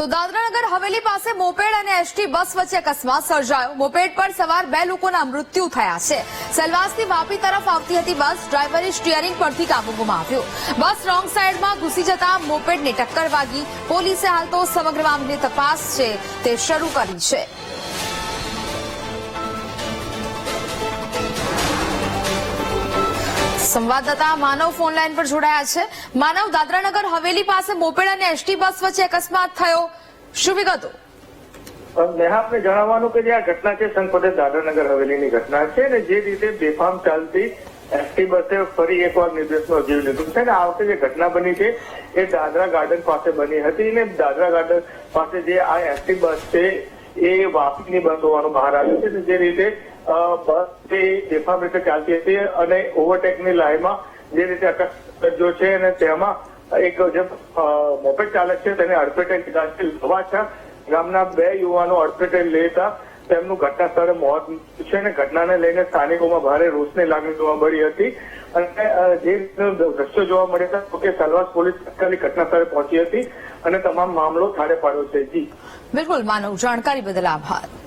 તો દાદરાનગર હવેલી પાસે મોપેડ અને એસટી બસ વચ્ચે અકસ્માત સર્જાયો. મોપેડ પર સવાર બે લોકોના મૃત્યુ થયા છે. સેલવાસથી વાપી તરફ આવતી હતી બસ. ડ્રાઈવરે સ્ટીયરિંગ પરથી કાબુ ગુમાવ્યો. બસ રોંગ સાઈડમાં ઘૂસી જતા મોપેડને ટક્કર વાગી. પોલીસે હાલ તો સમગ્ર મામલે તપાસ છે તે શરૂ કરી છે. સંવાદદાતા માનવ ફોન લાઈન પર જોડાયા છે. માનવ, દાદરાનગર હવેલી પાસે મોપેડ અને એસટી બસ વચ્ચે અકસ્માત થયો. શું વિગતો? નેહા આપને જણાવવાનું કે જે આ ઘટના છે સંગપદે દાદરાનગર હવેલીની ઘટના છે અને જે રીતે બેફામ ચાલતી એસટી બસે ફરી એકવાર નિર્દેશનો જીવ લીધો છે ને આ વખતે જે ઘટના બની છે, એ દાદરા ગાર્ડન પાસે બની હતી ને દાદરા ગાર્ડન પાસે જે આ એસટી બસ છે, એ વાપીની બસ હોવાનું બહાર આવ્યું છે જે રીતે અ, બસ છે એ બેફામ રીતે ચાલતી હતી અને ઓવરટેકની લાઈનમાં જે રીતે અકસ્માત છે અને તેમાં એક જે મોપેટ ચાલક છે તેને અડફેટે લીધા છે. ગામના બે યુવાનો અડફેટે લેતા તેમનું ઘટના સ્થળે મોત છે અને ઘટનાને લઈને સ્થાનિકોમાં ભારે રોષની લાગણી જોવા મળી હતી. અને જે દ્રશ્યો જોવા મળ્યા હતા કે સલવાસ પોલીસ તાત્કાલિક ઘટના સ્થળે પહોંચી હતી અને તમામ મામલો થાળે પાડ્યો છે. જી. બિલકુલ માનવ જાણકારી બદલ આભાર.